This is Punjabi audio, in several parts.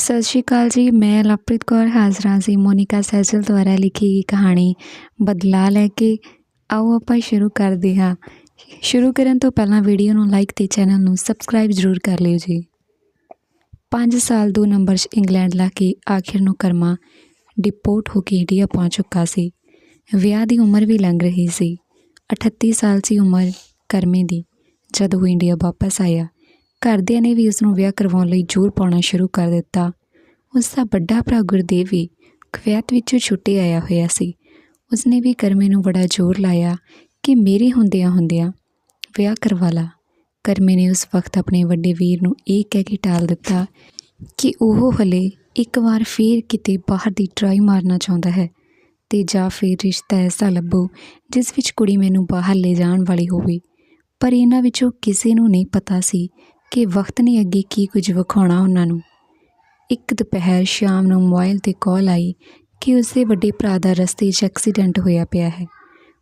ਸਤਿ ਸ਼੍ਰੀ ਅਕਾਲ ਜੀ, ਮੈਂ ਲਵਪ੍ਰੀਤ ਕੌਰ, ਹਾਜ਼ਰਾਂ ਸੀ ਜੀ ਮੋਨਿਕਾ ਸੈਜਲ ਦੁਆਰਾ ਲਿਖੀ ਗਈ ਕਹਾਣੀ ਬਦਲਾ ਲੈ ਕੇ। ਆਓ ਆਪਾਂ ਸ਼ੁਰੂ ਕਰਦੇ ਹਾਂ। ਸ਼ੁਰੂ ਕਰਨ ਤੋਂ ਪਹਿਲਾਂ ਵੀਡੀਓ ਨੂੰ ਲਾਈਕ ਤੇ ਚੈਨਲ ਨੂੰ ਸਬਸਕ੍ਰਾਈਬ ਜ਼ਰੂਰ ਕਰ ਲਿਓ ਜੀ। 5 ਸਾਲ ਦੋ ਨੰਬਰ 'ਚ ਇੰਗਲੈਂਡ ਲਾ ਕੇ ਆਖਿਰ ਨੂੰ ਕਰਮਾ ਡਿਪੋਰਟ ਹੋ ਕੇ ਇੰਡੀਆ ਪਹੁੰਚ ਚੁੱਕਾ ਸੀ। ਵਿਆਹ ਦੀ ਉਮਰ ਵੀ ਲੰਘ ਰਹੀ ਸੀ। 38 ਸਾਲ ਸੀ ਉਮਰ ਕਰਮੇ ਦੀ, ਜਦ ਉਹ ਇੰਡੀਆ ਵਾਪਸ ਆਇਆ। ਘਰਦਿਆਂ ਨੇ ਵੀ ਉਸ ਨੂੰ ਵਿਆਹ ਕਰਵਾਉਣ ਲਈ ਜ਼ੋਰ ਪਾਉਣਾ ਸ਼ੁਰੂ ਕਰ ਦਿੱਤਾ। ਉਸ ਦਾ ਵੱਡਾ ਭਰਾ ਗੁਰਦੇਵ ਵੀ ਕਵੈਤ ਵਿੱਚੋਂ ਛੁੱਟੀ ਆਇਆ ਹੋਇਆ ਸੀ। ਉਸਨੇ ਵੀ ਕਰਮੇ ਨੂੰ ਬੜਾ ਜ਼ੋਰ ਲਾਇਆ ਕਿ ਮੇਰੇ ਹੁੰਦਿਆਂ ਹੁੰਦਿਆਂ ਵਿਆਹ ਕਰਵਾ ਲਾ। ਕਰਮੇ ਨੇ ਉਸ ਵਕਤ ਆਪਣੇ ਵੱਡੇ ਵੀਰ ਨੂੰ ਇਹ ਕਹਿ ਕੇ ਟਾਲ ਦਿੱਤਾ ਕਿ ਉਹ ਹਲੇ ਇੱਕ ਵਾਰ ਫੇਰ ਕਿਤੇ ਬਾਹਰ ਦੀ ਟਰਾਈ ਮਾਰਨਾ ਚਾਹੁੰਦਾ ਹੈ ਤੇ ਜਾਂ ਫਿਰ ਰਿਸ਼ਤਾ ਐਸਾ ਲੱਭੋ ਜਿਸ ਵਿੱਚ ਕੁੜੀ ਮੈਨੂੰ ਬਾਹਰ ਲੈ ਜਾਣ ਵਾਲੀ ਹੋਵੇ। ਪਰ ਇਹਨਾਂ ਵਿੱਚੋਂ ਕਿਸੇ ਨੂੰ ਨਹੀਂ ਪਤਾ ਸੀ ਕਿ ਵਕਤ ਨੇ ਅੱਗੇ ਕੀ ਕੁਝ ਵਿਖਾਉਣਾ ਉਹਨਾਂ ਨੂੰ। ਇੱਕ ਦੁਪਹਿਰ ਸ਼ਾਮ ਨੂੰ ਮੋਬਾਈਲ ਤੇ ਕਾਲ ਆਈ ਕਿ ਉਸਦੇ ਵੱਡੇ ਭਰਾ ਦਾ ਰਸਤੇ 'ਚ ਐਕਸੀਡੈਂਟ ਹੋਇਆ ਪਿਆ ਹੈ।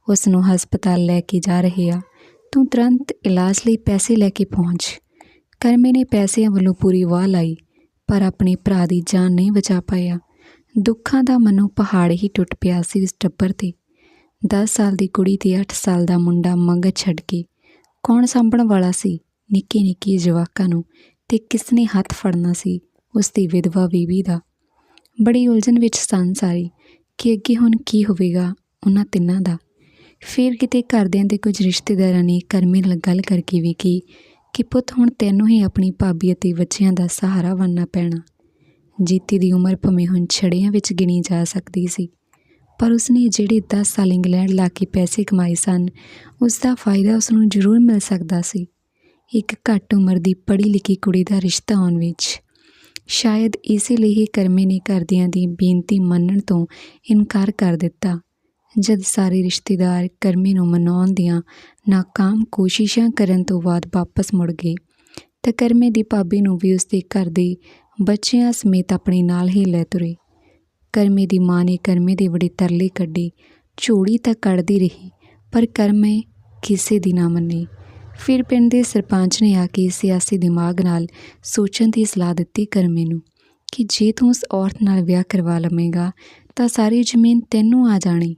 ਉਸ ਨੂੰ ਹਸਪਤਾਲ ਲੈ ਕੇ ਜਾ ਰਹੇ ਆ। ਤੂੰ ਤੁਰੰਤ ਇਲਾਜ ਲਈ ਪੈਸੇ ਲੈ ਕੇ ਪਹੁੰਚ। ਕਰਮੇ ਨੇ ਪੈਸਿਆਂ ਵੱਲੋਂ ਪੂਰੀ ਵਾਹ ਲਾਈ, ਪਰ ਆਪਣੇ ਭਰਾ ਦੀ ਜਾਨ ਨਹੀਂ ਬਚਾ ਪਾਇਆ। ਦੁੱਖਾਂ ਦਾ ਮਨੋਂ ਪਹਾੜ ਹੀ ਟੁੱਟ ਪਿਆ ਸੀ ਉਸ ਟੱਬਰ ਤੇ। 10 ਸਾਲ ਦੀ ਕੁੜੀ ਤੇ 8 ਸਾਲ ਦਾ ਮੁੰਡਾ ਮੰਗ ਛੱਡ ਕੇ ਕੌਣ ਸਾਂਭਣ ਵਾਲਾ ਸੀ? ਨਿੱਕੇ ਨਿੱਕੇ ਜਵਾਕਾਂ ਨੂੰ ਤੇ ਕਿਸ ਨੇ ਹੱਥ ਫੜਨਾ ਸੀ ਉਸ ਦੀ ਵਿਧਵਾ ਬੀਬੀ ਦਾ। ਬੜੀ ਉਲਝਣ ਵਿੱਚ ਸਨ ਸਾਰੀ ਕਿ ਅੱਗੇ ਹੁਣ ਕੀ ਹੋਵੇਗਾ ਉਹਨਾਂ ਤਿੰਨਾਂ ਦਾ। ਫਿਰ ਕਿਤੇ ਘਰਦਿਆਂ ਦੇ ਕੁਝ ਰਿਸ਼ਤੇਦਾਰਾਂ ਨੇ ਕਰਮੇ ਨਾਲ ਗੱਲ ਕਰਕੇ ਵੀ ਕੀ ਕਿ ਪੁੱਤ ਹੁਣ ਤੈਨੂੰ ਹੀ ਆਪਣੀ ਭਾਬੀ ਅਤੇ ਬੱਚਿਆਂ ਦਾ ਸਹਾਰਾ ਬਣਨਾ ਪੈਣਾ। ਜੀਤੀ ਦੀ ਉਮਰ ਭਵੇਂ ਹੁਣ ਛੜਿਆਂ ਵਿੱਚ ਗਿਣੀ ਜਾ ਸਕਦੀ ਸੀ, ਪਰ ਉਸਨੇ ਜਿਹੜੇ 10 ਸਾਲ ਇੰਗਲੈਂਡ ਲਾ ਕੇ ਪੈਸੇ ਕਮਾਏ ਸਨ ਉਸ ਦਾ ਫਾਇਦਾ ਉਸ ਨੂੰ ਜ਼ਰੂਰ ਮਿਲ ਸਕਦਾ ਸੀ। ਇੱਕ ਘੱਟ ਉਮਰ ਦੀ ਪੜ੍ਹੀ ਲਿਖੀ ਕੁੜੀ ਦਾ ਰਿਸ਼ਤਾ ਆਉਣ ਵਿੱਚ। ਸ਼ਾਇਦ ਇਸੇ ਲਈ ਹੀ ਕਰਮੇ ਨੇ ਘਰਦਿਆਂ ਦੀ ਬੇਨਤੀ ਮੰਨਣ ਤੋਂ ਇਨਕਾਰ ਕਰ ਦਿੱਤਾ। ਜਦ ਸਾਰੇ ਰਿਸ਼ਤੇਦਾਰ ਕਰਮੇ ਨੂੰ ਮਨਾਉਣ ਦੀਆਂ ਨਾਕਾਮ ਕੋਸ਼ਿਸ਼ਾਂ ਕਰਨ ਤੋਂ ਬਾਅਦ ਵਾਪਸ ਮੁੜ ਗਏ, ਤਾਂ ਕਰਮੇ ਦੀ ਭਾਬੀ ਨੂੰ ਵੀ ਉਸਦੇ ਘਰ ਦੇ ਬੱਚਿਆਂ ਸਮੇਤ ਆਪਣੇ ਨਾਲ ਹੀ ਲੈ ਤੁਰੇ। ਕਰਮੇ ਦੀ ਮਾਂ ਨੇ ਕਰਮੇ ਦੇ ਬੜੇ ਤਰਲੇ ਕੱਢੇ ਝੋੜੀ ਤਾਂ ਕੱਢਦੀ ਰਹੀ, ਪਰ ਕਰਮੇ ਕਿਸੇ ਦੀ ਨਾ ਮੰਨੀ। ਫਿਰ ਪਿੰਡ ਦੇ ਸਰਪੰਚ ਨੇ ਆ ਕੇ ਸਿਆਸੀ ਦਿਮਾਗ ਨਾਲ ਸੋਚਣ ਦੀ ਸਲਾਹ ਦਿੱਤੀ ਕਰਮੇ ਨੂੰ ਕਿ ਜੇ ਤੂੰ ਉਸ ਔਰਤ ਨਾਲ ਵਿਆਹ ਕਰਵਾ ਲਵੇਂਗਾ, ਤਾਂ ਸਾਰੀ ਜ਼ਮੀਨ ਤੈਨੂੰ ਆ ਜਾਣੀ,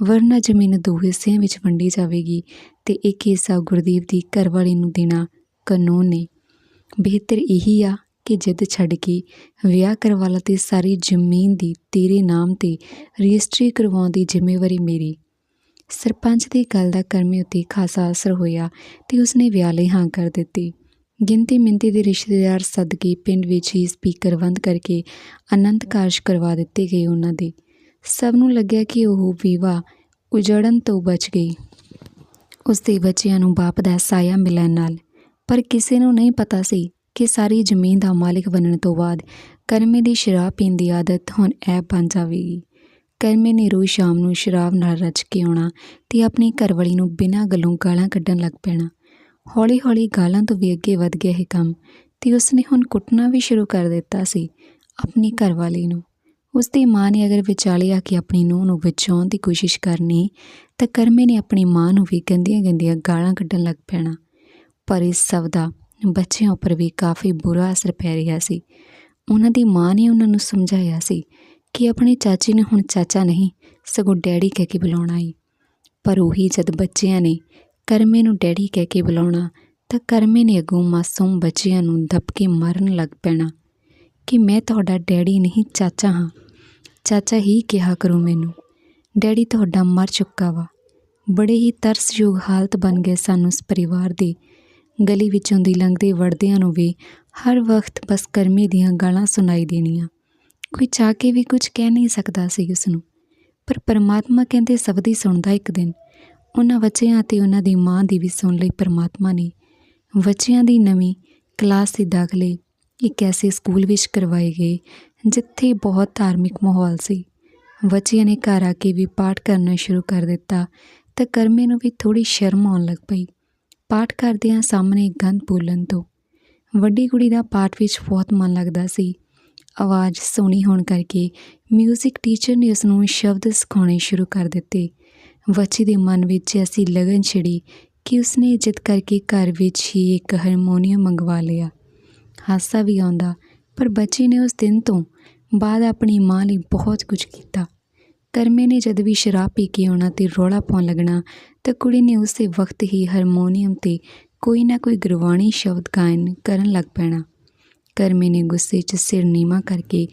ਵਰਨਾ ਜ਼ਮੀਨ ਦੋ ਹਿੱਸਿਆਂ ਵਿੱਚ ਵੰਡੀ ਜਾਵੇਗੀ ਤੇ ਇੱਕ ਹਿੱਸਾ ਗੁਰਦੀਪ ਦੀ ਘਰਵਾਲੀ ਨੂੰ ਦੇਣਾ ਕਾਨੂੰਨ ਨੇ ਬਿਹਤਰ ਇਹੀ ਆ ਕਿ ਜਿੱਦ ਛੱਡ ਕੇ ਵਿਆਹ ਕਰਵਾ ਲਾ ਤੇ ਸਾਰੀ ਜ਼ਮੀਨ ਦੀ ਤੇਰੇ ਨਾਮ ਤੇ ਰਜਿਸਟਰੀ ਕਰਵਾਉਣ ਦੀ ਜ਼ਿੰਮੇਵਾਰੀ ਮੇਰੀ। ਸਰਪੰਚ ਦੀ ਗੱਲ ਦਾ ਕਰਮੀ ਉੱਤੇ ਖਾਸਾ ਅਸਰ ਹੋਇਆ ਤੇ ਉਸਨੇ ਵਿਆਹ ਲਈ ਹਾਂ ਕਰ ਦਿੱਤੀ। ਗਿਣਤੀ ਮਿੰਤੀ ਦੇ ਰਿਸ਼ਤੇਦਾਰ ਸਦਕੇ ਪਿੰਡ ਵਿੱਚ ਹੀ ਸਪੀਕਰ ਬੰਦ ਕਰਕੇ ਅਨੰਤ ਕਾਰਜ ਕਰਵਾ ਦਿੱਤੇ ਗਏ ਉਹਨਾਂ ਦੇ। ਸਭ ਨੂੰ ਲੱਗਿਆ ਕਿ ਉਹ ਵਿਵਾਹ ਉਜੜਨ ਤੋਂ ਬਚ ਗਈ। ਉਸਦੇ ਬੱਚਿਆਂ ਨੂੰ ਬਾਪ ਦਾ ਸਾਇਆ ਮਿਲਣ ਨਾਲ। ਪਰ ਕਿਸੇ ਨੂੰ ਨਹੀਂ ਪਤਾ ਸੀ ਕਿ ਸਾਰੀ ਜ਼ਮੀਨ ਦਾ ਮਾਲਿਕ ਬਣਨ ਤੋਂ ਬਾਅਦ ਕਰਮੇ ਦੀ ਸ਼ਰਾਬ ਪੀਣ ਦੀ ਆਦਤ ਹੁਣ ਐ ਬਣ ਜਾਵੇਗੀ। ਕਰਮੇ ਨੇ ਰੋਜ਼ ਸ਼ਾਮ ਨੂੰ ਸ਼ਰਾਬ ਨਾਲ ਰੱਜ ਕੇ ਆਉਣਾ ਤੇ ਆਪਣੀ ਘਰਵਾਲੀ ਨੂੰ ਬਿਨਾਂ ਗੱਲੋਂ ਗਾਲਾਂ ਕੱਢਣ ਲੱਗ ਪੈਣਾ। ਹੌਲੀ-ਹੌਲੀ ਗਾਲਾਂ ਤੋਂ ਵੀ ਅੱਗੇ ਵੱਧ ਗਿਆ ਇਹ ਕੰਮ ਤੇ ਉਸਨੇ ਹੁਣ ਕੁੱਟਣਾ ਵੀ ਸ਼ੁਰੂ ਕਰ ਦਿੱਤਾ ਸੀ ਆਪਣੀ ਘਰਵਾਲੀ ਨੂੰ। ਉਸਦੀ ਮਾਂ ਨੇ ਅਗਰ ਵਿਚਾਲੇ ਆ ਕੇ ਆਪਣੀ ਨੂੰਹ ਨੂੰ ਬਚਾਉਣ ਦੀ ਕੋਸ਼ਿਸ਼ ਕਰਨੀ ਤਾਂ ਕਰਮੇ ਨੇ ਆਪਣੀ ਮਾਂ ਨੂੰ ਵੀ ਗੰਦੀਆਂ-ਗੰਦੀਆਂ ਗਾਲਾਂ ਕੱਢਣ ਲੱਗ ਪੈਣਾ। ਪਰ ਇਸ ਸਭ ਦਾ ਬੱਚਿਆਂ ਉੱਪਰ ਵੀ ਕਾਫੀ ਬੁਰਾ ਅਸਰ ਪੈ ਰਿਹਾ ਸੀ। ਉਹਨਾਂ ਦੀ ਮਾਂ ਨੇ ਉਹਨਾਂ ਨੂੰ ਸਮਝਾਇਆ ਸੀ ਕਿ ਆਪਣੇ ਚਾਚੇ ਨੂੰ ਹੁਣ ਚਾਚਾ ਨਹੀਂ, ਸਗੋਂ ਡੈਡੀ ਕਹਿ ਕੇ ਬੁਲਾਉਣਾ ਏ ਪਰ ਉਹੀ ਜਦ ਬੱਚਿਆਂ ਨੇ ਕਰਮੇ ਨੂੰ ਡੈਡੀ ਕਹਿ ਕੇ ਬੁਲਾਉਣਾ, ਤਾਂ ਕਰਮੇ ਨੇ ਅਗੋਂ ਮਾਸੂਮ ਬੱਚਿਆਂ ਨੂੰ ਦਬਕੇ ਮਾਰਨ ਲੱਗ ਪੈਣਾ ਕਿ ਮੈਂ ਤੁਹਾਡਾ ਡੈਡੀ ਨਹੀਂ, ਚਾਚਾ ਹਾਂ। ਚਾਚਾ ਹੀ ਕਿਹਾ ਕਰੋ ਮੈਨੂੰ, ਡੈਡੀ ਤੁਹਾਡਾ ਮਰ ਚੁੱਕਾ ਵਾ। ਬੜੇ ਹੀ ਤਰਸਯੋਗ ਹਾਲਤ ਬਣ ਗਏ ਸਾਨੂੰ ਉਸ ਪਰਿਵਾਰ ਦੇ। ਗਲੀ ਵਿੱਚੋਂ ਦੀ ਲੰਘਦੇ ਵੜਦਿਆਂ ਨੂੰ ਵੀ ਹਰ ਵਕਤ ਬਸ ਕਰਮੇ ਦੀਆਂ ਗਾਲਾਂ ਸੁਣਾਈ ਦੇਣੀਆਂ। ਕੋਈ ਚਾਹ ਕੇ ਵੀ ਕੁਝ ਕਹਿ ਨਹੀਂ ਸਕਦਾ ਸੀ ਉਸ ਨੂੰ ਪਰ ਪਰਮਾਤਮਾ ਕਹਿੰਦੇ ਸਭ ਦੀ ਸੁਣਦਾ ਇੱਕ ਦਿਨ। ਉਹਨਾਂ ਬੱਚਿਆਂ ਤੇ ਉਹਨਾਂ ਦੀ ਮਾਂ ਦੀ ਵੀ ਸੁਣ ਲਈ ਪਰਮਾਤਮਾ ਨੇ। ਬੱਚਿਆਂ ਦੀ ਨਵੀਂ ਕਲਾਸ ਦੇ ਦਾਖਲੇ, ਇੱਕ ਐਸੇ ਸਕੂਲ ਵਿੱਚ ਕਰਵਾਏ ਗਏ, ਜਿੱਥੇ ਬਹੁਤ ਧਾਰਮਿਕ ਮਾਹੌਲ ਸੀ। ਬੱਚਿਆਂ ਨੇ ਘਰ ਆ ਕੇ ਵੀ ਪਾਠ ਕਰਨਾ ਸ਼ੁਰੂ ਕਰ ਦਿੱਤਾ, ਤਾਂ ਕਰਮੇ ਨੂੰ ਵੀ ਥੋੜੀ ਸ਼ਰਮ ਆਉਣ ਲੱਗ ਪਈ। ਪਾਠ ਕਰਦਿਆਂ ਸਾਹਮਣੇ ਗੰਦ ਬੋਲਣ ਤੋਂ। ਵੱਡੀ ਕੁੜੀ ਦਾ ਪਾਠ ਵਿੱਚ ਬਹੁਤ ਮਨ ਲੱਗਦਾ ਸੀ। ਆਵਾਜ਼ ਸੋਹਣੀ ਹੋਣ ਕਰਕੇ 뮤직 ਟੀਚਰ ਨੇ ਉਸ ਨੂੰ ਸ਼ਬਦ ਸਿਖਾਉਣੇ ਸ਼ੁਰੂ ਕਰ ਦਿੱਤੇ। ਬੱਚੀ ਦੇ ਮਨ ਵਿੱਚ ਐਸੀ ਲਗਨ ਛਿੜੀ ਕਿ ਉਸਨੇ ਜਿੱਦ ਕਰਕੇ ਘਰ ਵਿੱਚ ਹੀ ਇੱਕ ਹਾਰਮੋਨੀਅਮ ਮੰਗਵਾ ਲਿਆ। ਹਾਸਾ ਵੀ ਆਉਂਦਾ, ਪਰ ਬੱਚੀ ਨੇ ਉਸ ਦਿਨ ਤੋਂ ਬਾਅਦ ਆਪਣੀ ਮਾਂ ਲਈ ਬਹੁਤ ਕੁਝ ਕੀਤਾ। ਕਰਮੇ ਨੇ ਜਦ ਵੀ ਸ਼ਰਾਬ ਪੀ ਕੇ ਆਉਣਾ ਤੇ ਰੌਲਾ ਪਾਉਣ ਲੱਗਣਾ, ਤਾਂ ਕੁੜੀ ਨੇ ਉਸੇ ਵਕਤ ਹੀ ਹਾਰਮੋਨੀਅਮ ਤੇ ਕੋਈ ਨਾ ਕੋਈ ਗੁਰਬਾਣੀ ਸ਼ਬਦ ਗਾਇਨ ਕਰਨ ਲੱਗ ਪੈਣਾ। ਕਰਮੇ ਨੇ ਗੁੱਸੇ 'ਚ ਸਿਰ ਨੀਵਾਂ ਕਰਕੇ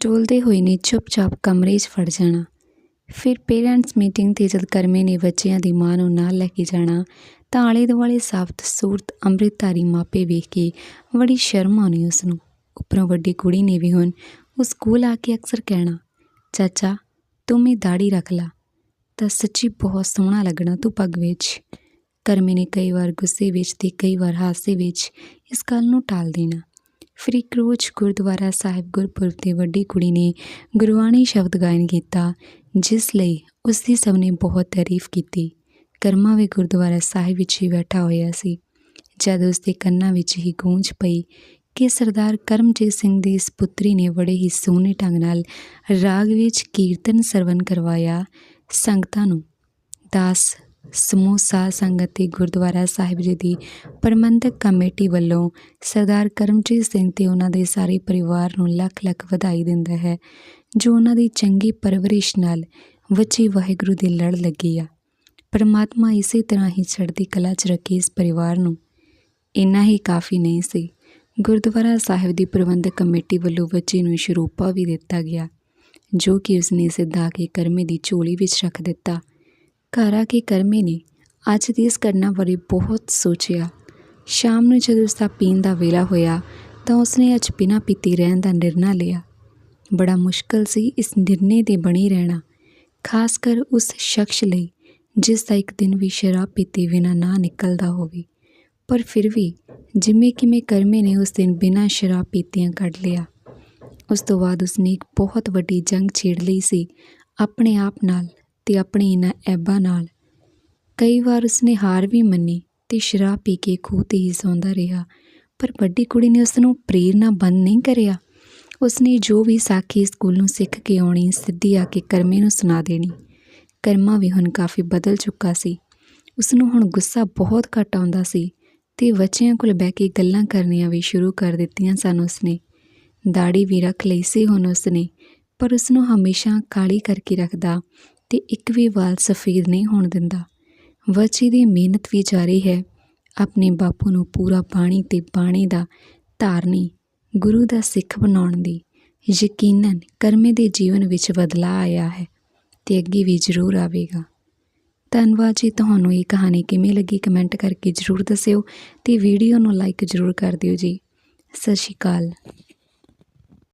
ਡੋਲਦੇ ਹੋਏ ਨੇ ਚੁੱਪਚਾਪ ਕਮਰੇ 'ਚ ਫੜ ਜਾਣਾ। ਫਿਰ ਪੇਰੈਂਟਸ ਮੀਟਿੰਗ ਤੇ ਜਦ ਕਰਮੇ ਨੇ ਬੱਚਿਆਂ ਦੀ ਮਾਂ ਨੂੰ ਨਾਲ ਲੈ ਕੇ ਜਾਣਾ, ਤਾਂ ਆਲੇ ਦੁਆਲੇ ਸਾਫਤ ਸੂਰਤ ਅੰਮ੍ਰਿਤਧਾਰੀ ਮਾਪੇ ਵੇਖ ਕੇ ਬੜੀ ਸ਼ਰਮ ਆਉਣੀ ਉਸ ਨੂੰ ਉੱਪਰੋਂ ਵੱਡੀ ਕੁੜੀ ਨੇ ਵੀ ਹੁਣ ਉਹ ਸਕੂਲ ਆ ਕੇ ਅਕਸਰ ਕਹਿਣਾ, ਚਾਚਾ, ਤੂੰ ਵੀ ਦਾੜੀ ਰੱਖ ਲਾ। ਤਾਂ ਸੱਚੀ ਬਹੁਤ ਸੋਹਣਾ ਲੱਗਣਾ ਤੂੰ ਪੱਗ ਵਿੱਚ। ਕਰਮੇ ਨੇ ਕਈ ਵਾਰ ਗੁੱਸੇ ਵਿੱਚ ਤੇ ਕਈ ਵਾਰ ਹਾਸੇ ਵਿੱਚ ਇਸ ਗੱਲ ਨੂੰ ਟਾਲ ਦੇਣਾ। ਫਰੀ ਇੱਕ ਗੁਰਦੁਆਰਾ ਸਾਹਿਬ ਗੁਰਪੁਰਬ ਦੇ ਵੱਡੀ ਕੁੜੀ ਨੇ ਗੁਰਬਾਣੀ ਸ਼ਬਦ ਗਾਇਨ ਕੀਤਾ, ਜਿਸ ਲਈ ਉਸ ਦੀ ਸਭ ਨੇ ਬਹੁਤ ਤਾਰੀਫ ਕੀਤੀ। ਕਰਮਾ ਵੀ ਗੁਰਦੁਆਰਾ ਸਾਹਿਬ ਵਿੱਚ ਹੀ ਬੈਠਾ ਹੋਇਆ ਸੀ। ਜਦ ਉਸ ਦੇ ਕੰਨਾਂ ਵਿੱਚ ਹੀ ਗੂੰਜ ਪਈ ਕਿ ਸਰਦਾਰ ਕਰਮਜੀਤ ਸਿੰਘ ਦੀ ਇਸ ਪੁੱਤਰੀ ਨੇ ਬੜੇ ਹੀ ਸੋਹਣੇ ਢੰਗ ਨਾਲ ਰਾਗ ਵਿੱਚ ਕੀਰਤਨ ਸਰਵਨ ਕਰਵਾਇਆ, ਸੰਗਤਾਂ ਨੂੰ ਦਾਸ ਸਮੂਹ ਸਾਧ ਸੰਗਤ ਤੇ ਗੁਰਦੁਆਰਾ ਸਾਹਿਬ ਜੀ ਦੀ ਪ੍ਰਬੰਧਕ ਕਮੇਟੀ ਵੱਲੋਂ ਸਰਦਾਰ ਕਰਮਜੀਤ ਸਿੰਘ ਤੇ ਉਹਨਾਂ ਦੇ ਸਾਰੇ ਪਰਿਵਾਰ ਨੂੰ ਲੱਖ ਲੱਖ ਵਧਾਈ ਦਿੰਦਾ ਹੈ, ਜੋ ਉਹਨਾਂ ਦੀ ਚੰਗੀ ਪਰਵਰਿਸ਼ ਨਾਲ ਵੱਚੀ ਵਾਹਿਗੁਰੂ ਦੀ ਲੜ ਲੱਗੀ ਆ। ਪਰਮਾਤਮਾ ਇਸੇ ਤਰ੍ਹਾਂ ਹੀ ਚੜ੍ਹਦੀ ਕਲਾ 'ਚ ਰੱਖੇ ਇਸ ਪਰਿਵਾਰ ਨੂੰ। ਇੰਨਾ ਹੀ ਕਾਫੀ ਨਹੀਂ ਸੀ, ਗੁਰਦੁਆਰਾ ਸਾਹਿਬ ਦੀ ਪ੍ਰਬੰਧਕ ਕਮੇਟੀ ਵੱਲੋਂ ਬੱਚੇ ਨੂੰ ਸ਼ਰੂਪਾ ਵੀ ਦਿੱਤਾ ਗਿਆ, ਜੋ ਕਿ ਉਸਨੇ ਸਿੱਧਾ ਕੇ ਕਰਮੇ ਦੀ ਝੋਲੀ ਵਿੱਚ ਰੱਖ ਦਿੱਤਾ। ਘਰ ਆ ਕੇ ਕਰਮੇ ਨੇ। ਅੱਜ ਦੀ ਇਸ ਘਟਨਾ ਬਾਰੇ ਬਹੁਤ ਸੋਚਿਆ। ਸ਼ਾਮ ਨੂੰ ਜਦੋਂ ਉਸਦਾ ਪੀਣ ਦਾ ਵੇਲਾ ਹੋਇਆ, ਤਾਂ ਉਸਨੇ ਅੱਜ ਬਿਨਾਂ ਪੀਤੀ ਰਹਿਣ ਦਾ ਨਿਰਣਾ ਲਿਆ। ਬੜਾ ਮੁਸ਼ਕਲ ਸੀ ਇਸ ਨਿਰਣੇ ਦੇ ਬਣੀ ਰਹਿਣਾ। ਖਾਸ ਕਰ ਉਸ ਸ਼ਖਸ ਲਈ, ਜਿਸ ਦਾ ਇੱਕ ਦਿਨ ਵੀ ਸ਼ਰਾਬ ਪੀਤੇ ਬਿਨਾਂ ਨਾ ਨਿਕਲਦਾ ਹੋਵੇ। ਪਰ ਫਿਰ ਵੀ ਜਿਵੇਂ ਕਿਵੇਂ ਕਰਮੇ ਨੇ ਉਸ ਦਿਨ ਬਿਨਾਂ ਸ਼ਰਾਬ ਪੀਤਿਆਂ ਕੱਢ ਲਿਆ। ਉਸ ਤੋਂ ਬਾਅਦ ਉਸਨੇ ਇੱਕ ਬਹੁਤ ਵੱਡੀ ਜੰਗ ਛੇੜ ਲਈ ਸੀ, ਆਪਣੇ ਆਪ ਨਾਲ। ਤੇ ਆਪਣੇ ਇਹਨਾਂ ਐਬਾਂ ਨਾਲ। ਕਈ ਵਾਰ ਉਸਨੇ ਹਾਰ ਵੀ ਮੰਨੀ ਤੇ ਸ਼ਰਾਬ ਪੀ ਕੇ ਖੂਹ ਤੇ ਹੀ ਸੌਂਦਾ ਰਿਹਾ, ਪਰ ਵੱਡੀ ਕੁੜੀ ਨੇ ਉਸ ਨੂੰ ਪ੍ਰੇਰਨਾ ਬੰਦ ਨਹੀਂ ਕਰਿਆ। ਉਸਨੇ ਜੋ ਵੀ ਸਾਖੀ ਸਕੂਲ ਨੂੰ ਸਿੱਖ ਕੇ ਆਉਣੀ, ਸਿੱਧੀ ਆ ਕੇ ਕਰਮੇ ਨੂੰ ਸੁਣਾ ਦੇਣੀ। ਕਰਮਾ ਵੀ ਹੁਣ ਕਾਫੀ ਬਦਲ ਚੁੱਕਾ ਸੀ। ਉਸ ਨੂੰ ਹੁਣ ਗੁੱਸਾ ਬਹੁਤ ਘੱਟ ਆਉਂਦਾ ਸੀ ਤੇ ਬੱਚਿਆਂ ਕੋਲ ਬਹਿ ਕੇ ਗੱਲਾਂ ਕਰਨੀਆਂ ਵੀ ਸ਼ੁਰੂ ਕਰ ਦਿੱਤੀਆਂ ਸਨ ਉਸਨੇ। ਦਾੜੀ ਵੀ ਰੱਖ ਲਈ ਸੀ ਹੁਣ ਉਸਨੇ, ਪਰ ਉਸ ਨੂੰ ਹਮੇਸ਼ਾ ਕਾਲੀ ਕਰਕੇ ਰੱਖਦਾ ਤੇ ਇੱਕ ਵੀ ਵਾਲ ਸਫੇਦ ਨਹੀਂ ਹੋਣ ਦਿੰਦਾ। ਬੱਚੀ ਦੀ ਮਿਹਨਤ ਵੀ ਜਾਰੀ ਹੈ। ਆਪਣੇ ਬਾਪੂ ਨੂੰ ਪੂਰਾ ਬਾਣੀ ਤੇ ਬਾਣੀ ਦਾ ਧਾਰਨੀ ਗੁਰੂ ਦਾ ਸਿੱਖ ਬਣਾਉਣ ਦੀ ਯਕੀਨਨ ਕਰਮੇ ਦੇ ਜੀਵਨ ਵਿੱਚ ਬਦਲਾਅ ਆਇਆ ਹੈ ਤੇ ਅੱਗੇ ਵੀ ਜ਼ਰੂਰ ਆਵੇਗਾ। ਧੰਨਵਾਦ ਜੀ ਤੁਹਾਨੂੰ ਇਹ ਕਹਾਣੀ ਕਿਵੇਂ ਲੱਗੀ ਕਮੈਂਟ ਕਰਕੇ ਜ਼ਰੂਰ ਦੱਸਿਓ ਤੇ ਵੀਡੀਓ ਨੂੰ ਲਾਈਕ ਜ਼ਰੂਰ ਕਰ ਦਿਓ ਜੀ। ਸਤਿ ਸ਼੍ਰੀ ਅਕਾਲ।